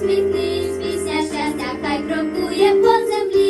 усміхнись, пісня щастя, хай крокує по землі.